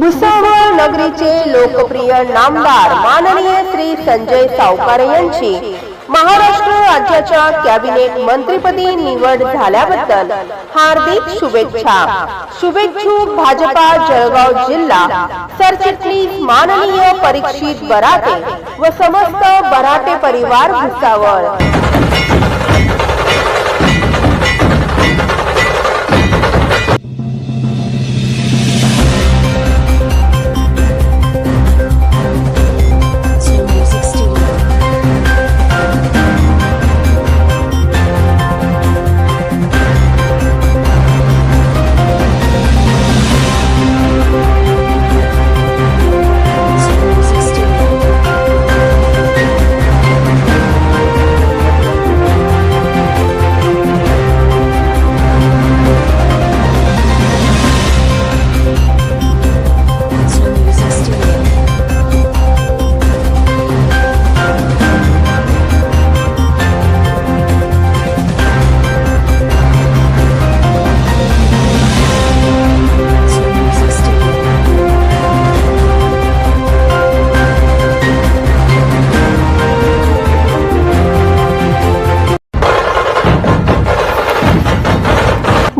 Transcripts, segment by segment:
भुसावळ नगरीचे लोकप्रिय नामदार माननीय श्री संजय सावकारे यांची महाराष्ट्र राज्याच्या कॅबिनेट मंत्रीपदी निवड झाल्याबद्दल हार्दिक शुभेच्छा. शुभेच्छुक भाजपा जळगाव जिल्हा सरचिटणीस माननीय परीक्षित बराटे व समस्त बराटे परिवार भुसावळ.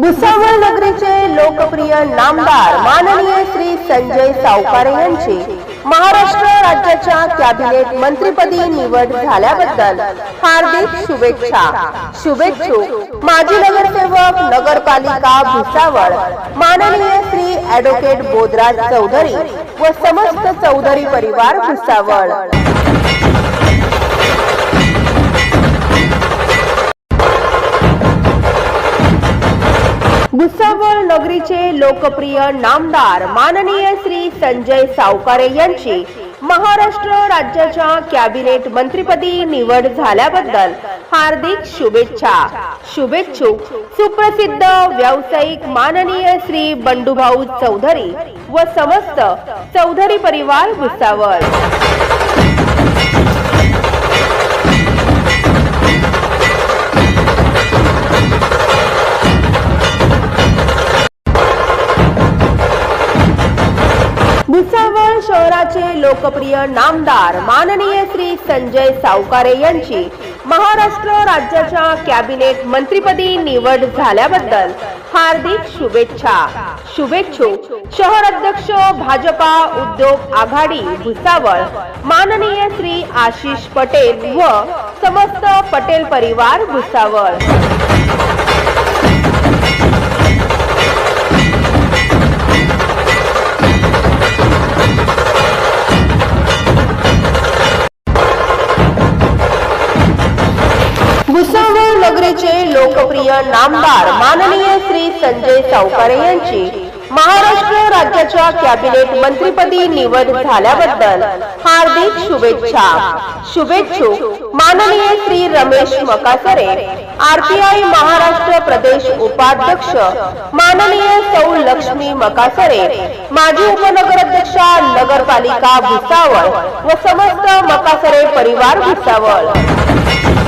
भुसावळ नगरीचे लोकप्रिय नामदार माननीय श्री संजय सावकारे यांची महाराष्ट्र राज्याच्या कॅबिनेट मंत्रीपदी निवड झाल्याबद्दल हार्दिक शुभेच्छा. शुभेच्छुक माजी नगरसेवक नगरपालिका भुसावळ माननीय श्री ऍडव्होकेट बोधराज चौधरी व समस्त चौधरी परिवार भुसावळ. भुसावळ नगरीचे लोकप्रिय नामदार माननीय श्री संजय सावकारे यांची महाराष्ट्र राज्याच्या कॅबिनेट मंत्रीपदी निवड झाल्याबद्दल हार्दिक शुभेच्छा. शुभेच्छुक सुप्रसिद्ध व्यावसायिक माननीय श्री बंडूभाऊ चौधरी व समस्त चौधरी परिवार भुसावळ. शहराचे लोकप्रिय नामदार माननीय श्री संजय सावकारे यांची महाराष्ट्र राज्याच्या कॅबिनेट मंत्रीपदी निवड झाल्याबद्दल हार्दिक शुभेच्छा. शुभेच्छुक शहर अध्यक्ष भाजपा उद्योग आघाडी भुसावळ माननीय श्री आशिष पटेल व समस्त पटेल परिवार भुसावळ. नगरीचे लोकप्रिय नामदार माननीय श्री संजय सावकारे यांची महाराष्ट्र राज्याच्या कॅबिनेट मंत्रीपदी निवड झाल्याबद्दल हार्दिक शुभेच्छा. शुभेच्छुक माननीय श्री रमेश मकासरे आरपीआय महाराष्ट्र प्रदेश उपाध्यक्ष माननीय सौ लक्ष्मी मकासरे माजी उपनगराध्यक्षा नगरपालिका भुसावळ व समस्त मकासरे परिवार भुसावळ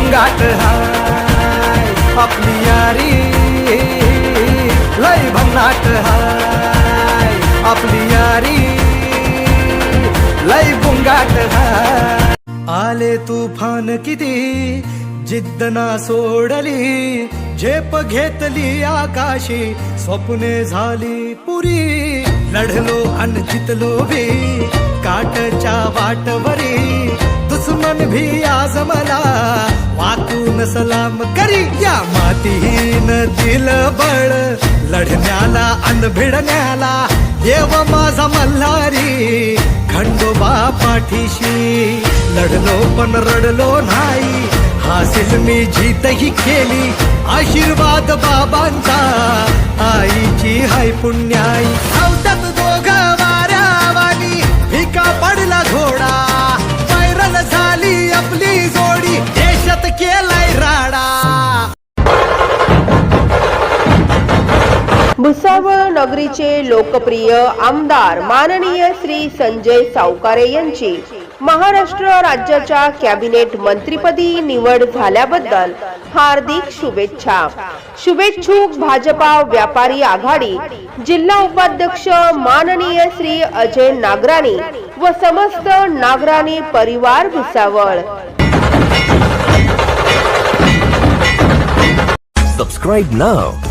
बुंगाट हाय आपली यारी लय भन्नाट हाय आपली यारी लय भुंगाट हाय. आले तुफान किती जिद्द ना सोडली झेप घेतली आकाशी स्वप्ने झाली पुरी लढलो अन जितलो बी काटच्या वाटवरी दुश्मन भी आज मला. वाकून सलाम करी या मातीहीन दिल बळ लढण्याला अन भिडण्याला देव माझा मल्हारी. खंडोबा पाठीशी. लढलो पण रडलो नाही. हासिल मी जीतही केली. आशीर्वाद बाबांचा. आईची हाय पुण्याई. धावतात दोघ वाऱ्यावानी. फिका पडला घोडा. भुसावळ नगरीचे लोकप्रिय आमदार माननीय श्री संजय सावकारे यांची महाराष्ट्र राज्याच्या कॅबिनेट मंत्रीपदी निवड झाल्याबद्दल हार्दिक शुभेच्छा. शुभेच्छुक भाजपा व्यापारी आघाडी जिल्हा उपाध्यक्ष माननीय श्री अजय नागराणी व समस्त नागराणी परिवार Bhusawal. Subscribe now